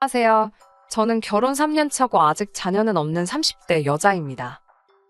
안녕하세요. 저는 결혼 3년 차고 아직 자녀는 없는 30대 여자입니다.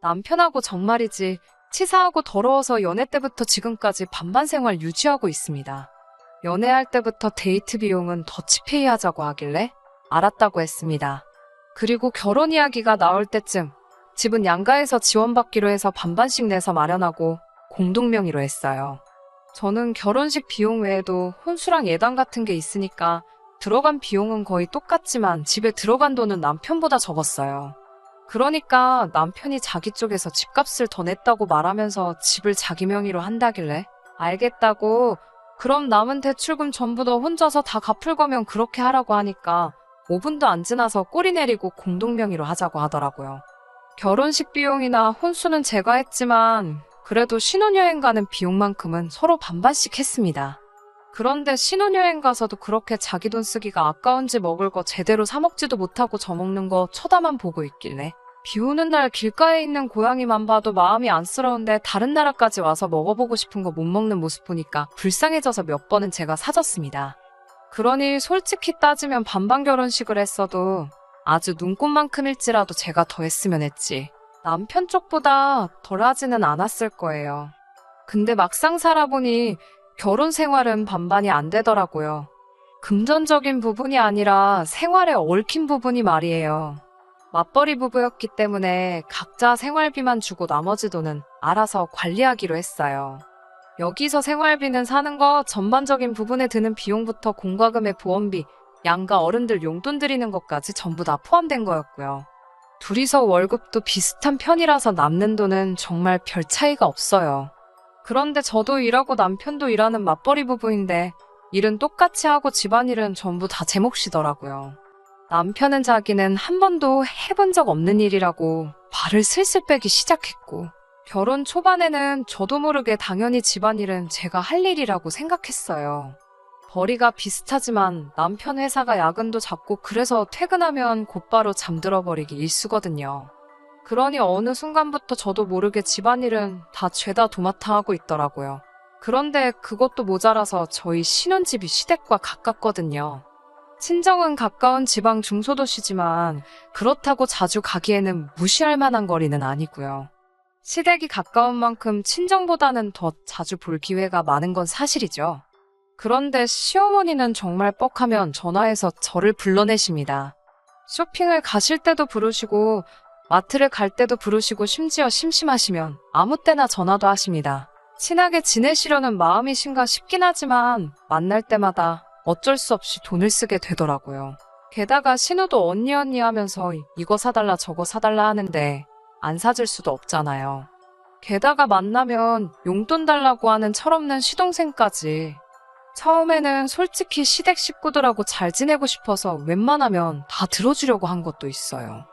남편하고 정말이지 치사하고 더러워서 연애 때부터 지금까지 반반 생활 유지하고 있습니다. 연애할 때부터 데이트 비용은 더치페이 하자고 하길래 알았다고 했습니다. 그리고 결혼 이야기가 나올 때쯤 집은 양가에서 지원받기로 해서 반반씩 내서 마련하고 공동명의로 했어요. 저는 결혼식 비용 외에도 혼수랑 예단 같은 게 있으니까 들어간 비용은 거의 똑같지만 집에 들어간 돈은 남편보다 적었어요. 그러니까 남편이 자기 쪽에서 집값을 더 냈다고 말하면서 집을 자기 명의로 한다길래 알겠다고 그럼 남은 대출금 전부 다 혼자서 다 갚을 거면 그렇게 하라고 하니까 5분도 안 지나서 꼬리 내리고 공동명의로 하자고 하더라고요. 결혼식 비용이나 혼수는 제가 했지만 그래도 신혼여행 가는 비용만큼은 서로 반반씩 했습니다. 그런데 신혼여행 가서도 그렇게 자기 돈 쓰기가 아까운지 먹을 거 제대로 사 먹지도 못하고 저먹는 거 쳐다만 보고 있길래 비 오는 날 길가에 있는 고양이만 봐도 마음이 안쓰러운데 다른 나라까지 와서 먹어보고 싶은 거 못 먹는 모습 보니까 불쌍해져서 몇 번은 제가 사줬습니다. 그러니 솔직히 따지면 반반 결혼식을 했어도 아주 눈꽃만큼일지라도 제가 더 했으면 했지. 남편 쪽보다 덜 하지는 않았을 거예요. 근데 막상 살아보니 결혼 생활은 반반이 안 되더라고요. 금전적인 부분이 아니라 생활에 얽힌 부분이 말이에요. 맞벌이 부부였기 때문에 각자 생활비만 주고 나머지 돈은 알아서 관리하기로 했어요. 여기서 생활비는 사는 거 전반적인 부분에 드는 비용부터 공과금의 보험비, 양가 어른들 용돈 드리는 것까지 전부 다 포함된 거였고요. 둘이서 월급도 비슷한 편이라서 남는 돈은 정말 별 차이가 없어요. 그런데 저도 일하고 남편도 일하는 맞벌이 부부인데 일은 똑같이 하고 집안일은 전부 다 제 몫이더라고요. 남편은 자기는 한 번도 해본 적 없는 일이라고 발을 슬슬 빼기 시작했고 결혼 초반에는 저도 모르게 당연히 집안일은 제가 할 일이라고 생각했어요. 벌이가 비슷하지만 남편 회사가 야근도 잡고 그래서 퇴근하면 곧바로 잠들어 버리기 일수거든요. 그러니 어느 순간부터 저도 모르게 집안일은 다 죄다 도맡아 하고 있더라고요. 그런데 그것도 모자라서 저희 신혼집이 시댁과 가깝거든요. 친정은 가까운 지방 중소도시지만 그렇다고 자주 가기에는 무시할 만한 거리는 아니고요. 시댁이 가까운 만큼 친정보다는 더 자주 볼 기회가 많은 건 사실이죠. 그런데 시어머니는 정말 뻑하면 전화해서 저를 불러내십니다. 쇼핑을 가실 때도 부르시고 마트를 갈 때도 부르시고 심지어 심심하시면 아무 때나 전화도 하십니다. 친하게 지내시려는 마음이신가 싶긴 하지만 만날 때마다 어쩔 수 없이 돈을 쓰게 되더라고요. 게다가 신우도 언니 언니 하면서 이거 사달라 저거 사달라 하는데 안 사줄 수도 없잖아요. 게다가 만나면 용돈 달라고 하는 철없는 시동생까지. 처음에는 솔직히 시댁 식구들하고 잘 지내고 싶어서 웬만하면 다 들어주려고 한 것도 있어요.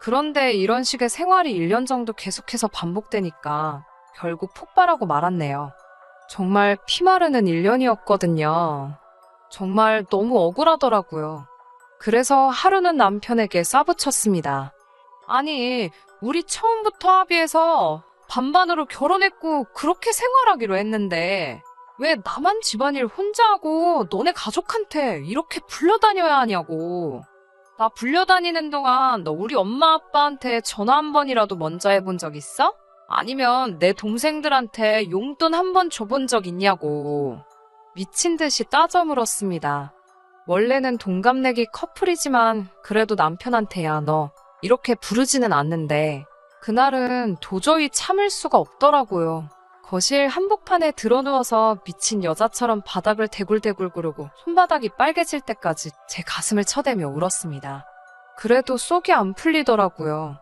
그런데 이런 식의 생활이 1년 정도 계속해서 반복되니까 결국 폭발하고 말았네요. 정말 피마르는 1년이었거든요. 정말 너무 억울하더라고요. 그래서 하루는 남편에게 싸붙였습니다. 아니, 우리 처음부터 합의해서 반반으로 결혼했고 그렇게 생활하기로 했는데 왜 나만 집안일 혼자 하고 너네 가족한테 이렇게 불려다녀야 하냐고. 나 불려다니는 동안 너 우리 엄마 아빠한테 전화 한 번이라도 먼저 해본 적 있어? 아니면 내 동생들한테 용돈 한 번 줘본 적 있냐고. 미친 듯이 따져 물었습니다. 원래는 동갑내기 커플이지만 그래도 남편한테야 너 이렇게 부르지는 않는데 그날은 도저히 참을 수가 없더라고요. 거실 한복판에 드러누워서 미친 여자처럼 바닥을 대굴대굴 구르고 손바닥이 빨개질 때까지 제 가슴을 쳐대며 울었습니다. 그래도 속이 안 풀리더라고요.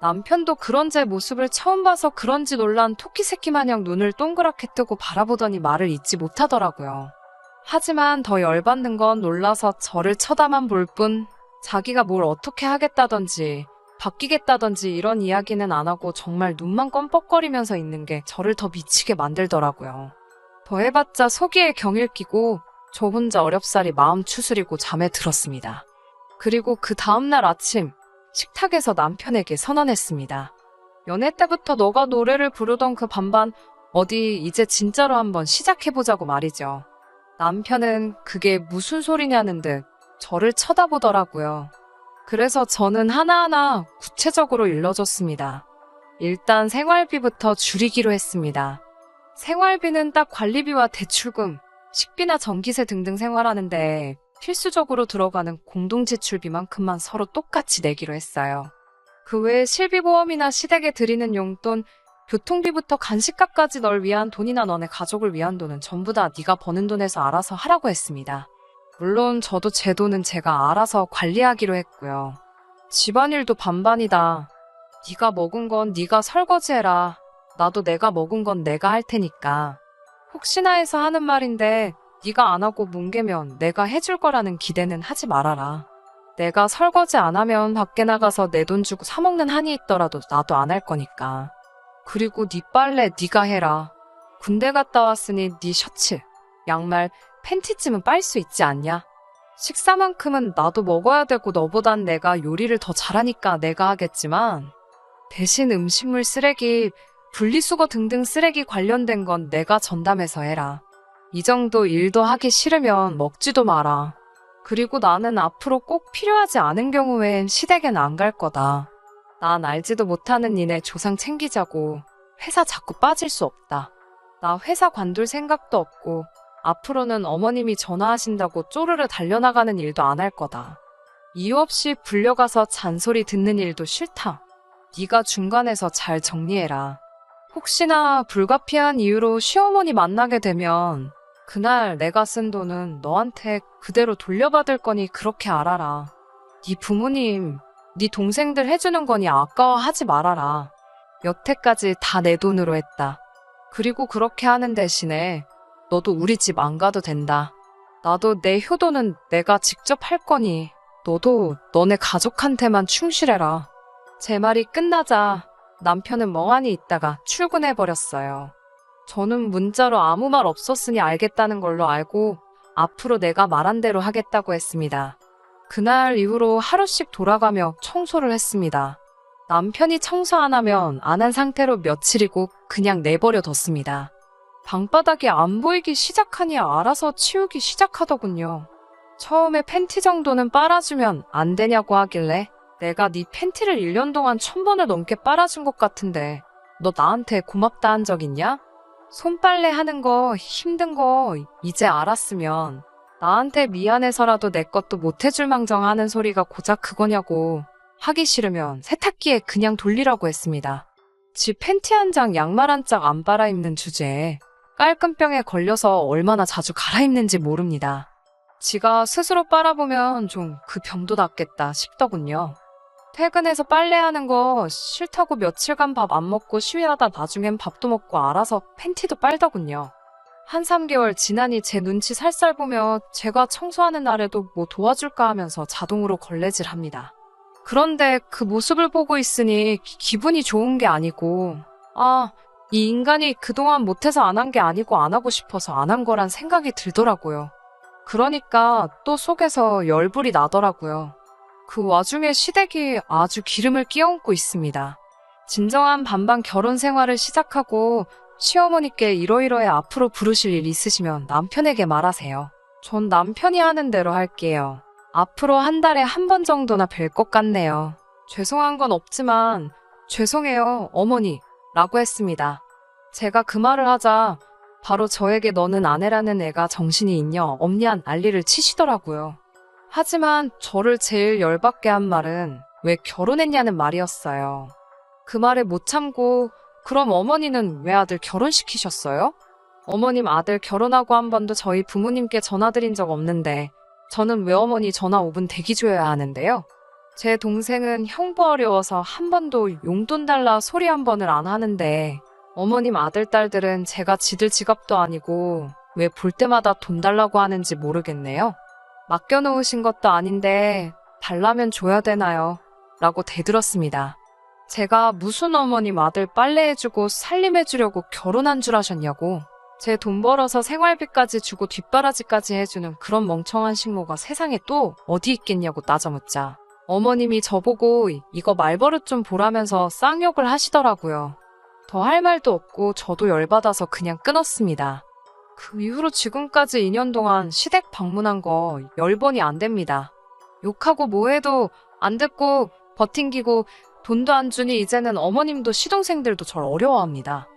남편도 그런 제 모습을 처음 봐서 그런지 놀란 토끼 새끼 마냥 눈을 동그랗게 뜨고 바라보더니 말을 잇지 못하더라고요. 하지만 더 열받는 건 놀라서 저를 쳐다만 볼 뿐 자기가 뭘 어떻게 하겠다던지 바뀌겠다던지 이런 이야기는 안 하고 정말 눈만 껌뻑거리면서 있는 게 저를 더 미치게 만들더라고요. 더 해봤자 속이에 경일 끼고 저 혼자 어렵사리 마음 추스리고 잠에 들었습니다. 그리고 그 다음날 아침 식탁에서 남편에게 선언했습니다. 연애 때부터 너가 노래를 부르던 그 반반 어디 이제 진짜로 한번 시작해보자고 말이죠. 남편은 그게 무슨 소리냐는 듯 저를 쳐다보더라고요. 그래서 저는 하나하나 구체적으로 일러줬습니다. 일단 생활비부터 줄이기로 했습니다. 생활비는 딱 관리비와 대출금, 식비나 전기세 등등 생활하는데 필수적으로 들어가는 공동지출비만큼만 서로 똑같이 내기로 했어요. 그 외에 실비보험이나 시댁에 드리는 용돈, 교통비부터 간식값까지 널 위한 돈이나 너네 가족을 위한 돈은 전부 다 네가 버는 돈에서 알아서 하라고 했습니다. 물론 저도 제 돈은 제가 알아서 관리하기로 했고요. 집안일도 반반이다. 네가 먹은 건 네가 설거지해라. 나도 내가 먹은 건 내가 할 테니까. 혹시나 해서 하는 말인데 네가 안 하고 뭉개면 내가 해줄 거라는 기대는 하지 말아라. 내가 설거지 안 하면 밖에 나가서 내 돈 주고 사 먹는 한이 있더라도 나도 안 할 거니까. 그리고 네 빨래 네가 해라. 군대 갔다 왔으니 네 셔츠, 양말, 팬티쯤은 빨 수 있지 않냐? 식사만큼은 나도 먹어야 되고 너보단 내가 요리를 더 잘하니까 내가 하겠지만 대신 음식물 쓰레기, 분리수거 등등 쓰레기 관련된 건 내가 전담해서 해라. 이 정도 일도 하기 싫으면 먹지도 마라. 그리고 나는 앞으로 꼭 필요하지 않은 경우엔 시댁엔 안 갈 거다. 난 알지도 못하는 니네 조상 챙기자고 회사 자꾸 빠질 수 없다. 나 회사 관둘 생각도 없고 앞으로는 어머님이 전화하신다고 쪼르르 달려나가는 일도 안 할 거다. 이유 없이 불려가서 잔소리 듣는 일도 싫다. 네가 중간에서 잘 정리해라. 혹시나 불가피한 이유로 시어머니 만나게 되면 그날 내가 쓴 돈은 너한테 그대로 돌려받을 거니 그렇게 알아라. 네 부모님, 네 동생들 해주는 거니 아까워하지 말아라. 여태까지 다 내 돈으로 했다. 그리고 그렇게 하는 대신에 너도 우리 집 안 가도 된다. 나도 내 효도는 내가 직접 할 거니 너도 너네 가족한테만 충실해라. 제 말이 끝나자 남편은 멍하니 있다가 출근해버렸어요. 저는 문자로 아무 말 없었으니 알겠다는 걸로 알고 앞으로 내가 말한 대로 하겠다고 했습니다. 그날 이후로 하루씩 돌아가며 청소를 했습니다. 남편이 청소 안 하면 안 한 상태로 며칠이고 그냥 내버려 뒀습니다. 방바닥이 안 보이기 시작하니 알아서 치우기 시작하더군요. 처음에 팬티 정도는 빨아주면 안 되냐고 하길래 내가 네 팬티를 1년 동안 천 번을 넘게 빨아준 것 같은데 너 나한테 고맙다 한 적 있냐? 손빨래 하는 거 힘든 거 이제 알았으면 나한테 미안해서라도 내 것도 못 해줄 망정 하는 소리가 고작 그거냐고 하기 싫으면 세탁기에 그냥 돌리라고 했습니다. 지 팬티 한 장, 양말 한 짝 안 빨아 입는 주제에 깔끔병에 걸려서 얼마나 자주 갈아입는지 모릅니다. 지가 스스로 빨아보면 좀 그 병도 낫겠다 싶더군요. 퇴근해서 빨래하는 거 싫다고 며칠간 밥 안 먹고 시위하다 나중엔 밥도 먹고 알아서 팬티도 빨더군요. 한 3개월 지나니 제 눈치 살살 보며 제가 청소하는 날에도 뭐 도와줄까 하면서 자동으로 걸레질 합니다. 그런데 그 모습을 보고 있으니 기- 기분이 좋은 게 아니고, 아, 이 인간이 그동안 못해서 안 한 게 아니고 안 하고 싶어서 안 한 거란 생각이 들더라고요. 그러니까 또 속에서 열불이 나더라고요. 그 와중에 시댁이 아주 기름을 끼얹고 있습니다. 진정한 반반 결혼 생활을 시작하고 시어머니께 이러이러해 앞으로 부르실 일 있으시면 남편에게 말하세요. 전 남편이 하는 대로 할게요. 앞으로 한 달에 한 번 정도나 뵐 것 같네요. 죄송한 건 없지만 죄송해요, 어머니. 라고 했습니다. 제가 그 말을 하자 바로 저에게 너는 아내라는 애가 정신이 있냐 없냐 난리를 치시더라고요. 하지만 저를 제일 열받게 한 말은 왜 결혼했냐는 말이었어요. 그 말에 못 참고 그럼 어머니는 왜 아들 결혼시키셨어요? 어머님 아들 결혼하고 한 번도 저희 부모님께 전화드린 적 없는데 저는 왜 어머니 전화 5분 대기 줘야 하는데요? 제 동생은 형부 어려워서 한 번도 용돈 달라 소리 한 번을 안 하는데 어머님 아들 딸들은 제가 지들 지갑도 아니고 왜 볼 때마다 돈 달라고 하는지 모르겠네요. 맡겨놓으신 것도 아닌데 달라면 줘야 되나요? 라고 대들었습니다. 제가 무슨 어머님 아들 빨래해주고 살림해주려고 결혼한 줄 아셨냐고. 제 돈 벌어서 생활비까지 주고 뒷바라지까지 해주는 그런 멍청한 식모가 세상에 또 어디 있겠냐고 따져묻자. 어머님이 저보고 이거 말버릇 좀 보라면서 쌍욕을 하시더라고요. 더 할 말도 없고 저도 열받아서 그냥 끊었습니다. 그 이후로 지금까지 2년 동안 시댁 방문한 거 10번이 안 됩니다. 욕하고 뭐해도 안 듣고 버팅기고 돈도 안 주니 이제는 어머님도 시동생들도 절 어려워합니다.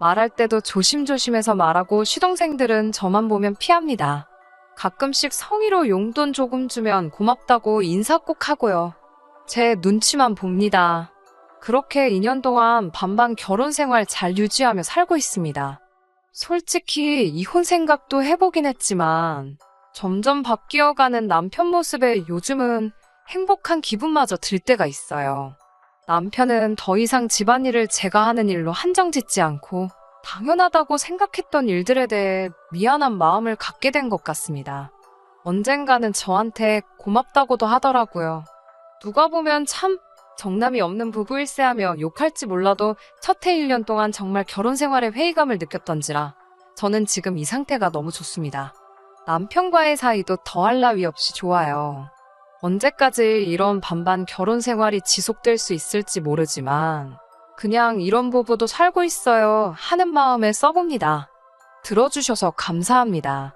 말할 때도 조심조심해서 말하고 시동생들은 저만 보면 피합니다. 가끔씩 성의로 용돈 조금 주면 고맙다고 인사 꼭 하고요. 제 눈치만 봅니다. 그렇게 2년 동안 반반 결혼 생활 잘 유지하며 살고 있습니다. 솔직히 이혼 생각도 해보긴 했지만 점점 바뀌어가는 남편 모습에 요즘은 행복한 기분마저 들 때가 있어요. 남편은 더 이상 집안일을 제가 하는 일로 한정 짓지 않고 당연하다고 생각했던 일들에 대해 미안한 마음을 갖게 된 것 같습니다. 언젠가는 저한테 고맙다고도 하더라고요. 누가 보면 참 정남이 없는 부부일세 하며 욕할지 몰라도 첫해 1년 동안 정말 결혼 생활에 회의감을 느꼈던지라 저는 지금 이 상태가 너무 좋습니다. 남편과의 사이도 더할 나위 없이 좋아요. 언제까지 이런 반반 결혼 생활이 지속될 수 있을지 모르지만 그냥 이런 부부도 살고 있어요 하는 마음에 써봅니다. 들어주셔서 감사합니다.